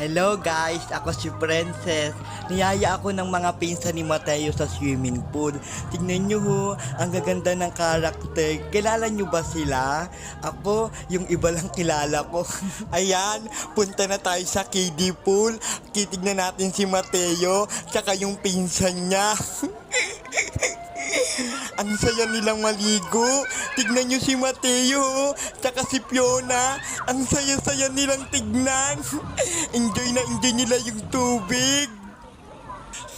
Hello guys, ako si Princess. Niyaya ako ng mga pinsan ni Mateo sa swimming pool. Tignan nyo ho, ang gaganda ng karakter. Kilala nyo ba sila? Ako, yung iba lang kilala ko. Ayan, punta na tayo sa kiddie pool. Titignan natin si Mateo, tsaka yung pinsan niya. Ang saya nilang maligo. Tignan nyo si Mateo, tsaka si Fiona. Ang saya-saya nilang tignan. Enjoy na enjoy nila yung tubig.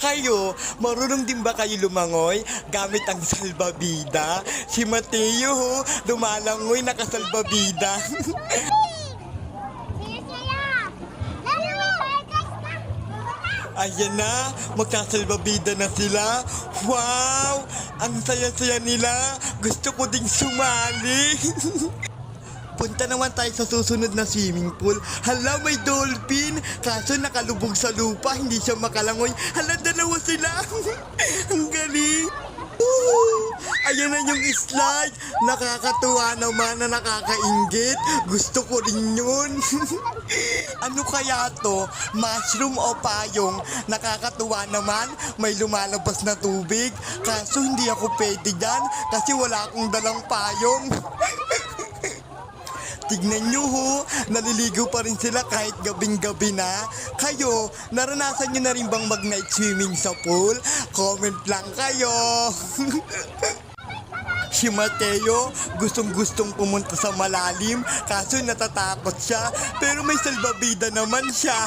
Kayo, marunong din ba kayo lumangoy gamit ang salbabida? Si Mateo, ho, lumalangoy nakasalbabida. Ayan na, magsasalbabida na sila. Wow! Ang saya-saya nila. Gusto ko ding sumali. Punta naman tayo sa susunod na swimming pool. Hala, may dolphin. Kaso nakalubog sa lupa, hindi siya makalangoy. Hala, dalawa sila. Ang galing. Ayan na yung slide. Nakakatuwa naman na nakakaingit. Gusto ko rin yun. ano kaya to? Mushroom o payong? Nakakatuwa naman. May lumalabas na tubig. Kaso hindi ako pwede dyan kasi wala akong dalang payong. Tignan nyo ho, naliligo pa rin sila kahit gabing-gabi na. Kayo, naranasan nyo na rin bang mag-night swimming sa pool? Comment lang kayo. Si Mateo, gustong-gustong pumunta sa malalim, kaso natatakot siya, pero may salbabida naman siya.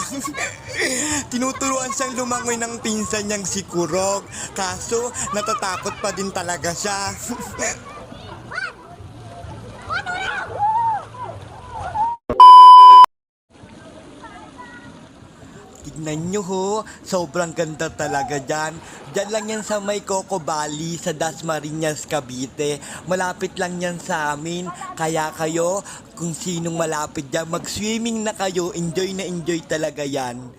Tinuturuan siyang lumangoy ng pinsan niyang si Kurog, kaso natatakot pa din talaga siya. Tignan nyo ho, sobrang ganda talaga dyan. Dyan lang yan sa may Coco Valley, sa Dasmariñas, Cavite. Malapit lang yan sa amin. Kaya kayo, kung sinong malapit dyan, mag-swimming na kayo. Enjoy na enjoy talaga yan.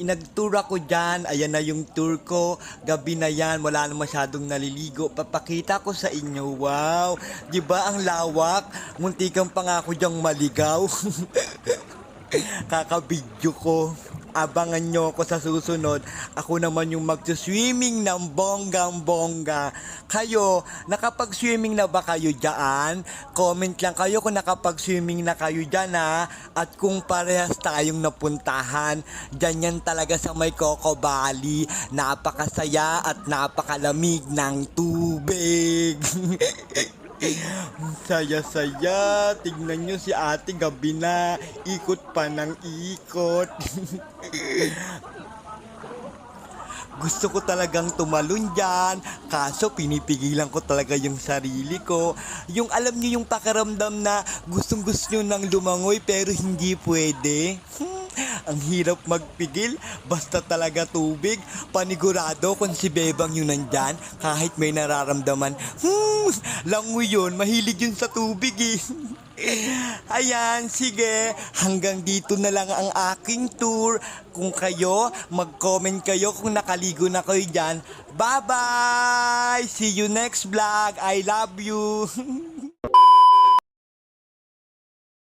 Inagtour ako dyan, ayan na yung tour ko. Gabi na yan, wala na masyadong naliligo. Papakita ko sa inyo, wow. Di ba ang lawak? Muntikan pa nga ako dyang maligaw. Kakabidyo ko. Abangan nyo ako sa susunod. Ako naman yung magsuswimming ng bonggang-bongga. Kayo, nakapag-swimming na ba kayo dyan? Comment lang kayo kung nakapag-swimming na kayo dyan ha. At kung parehas tayong napuntahan, dyan yan talaga sa may Coco Valley. Napakasaya at napakalamig ng tubig. Saya-saya. Tignan nyo si ate gabi na. Ikot pa ng ikot. Gusto ko talagang tumalon dyan. Kaso pinipigilan ko talaga yung sarili ko. Yung alam nyo yung pakiramdam na gustong gusto nyo nang lumangoy pero hindi pwede. Hmm, ang hirap magpigil. Basta talaga tubig. Panigurado kung si Bebang yun nandyan. Kahit may nararamdaman. Hmm, langoy yun. Mahilig yun sa tubig eh. Ayan, sige. Hanggang dito na lang ang aking tour. Kung kayo, mag-comment kayo kung nakaligo na kayo dyan. Bye-bye! See you next vlog. I love you.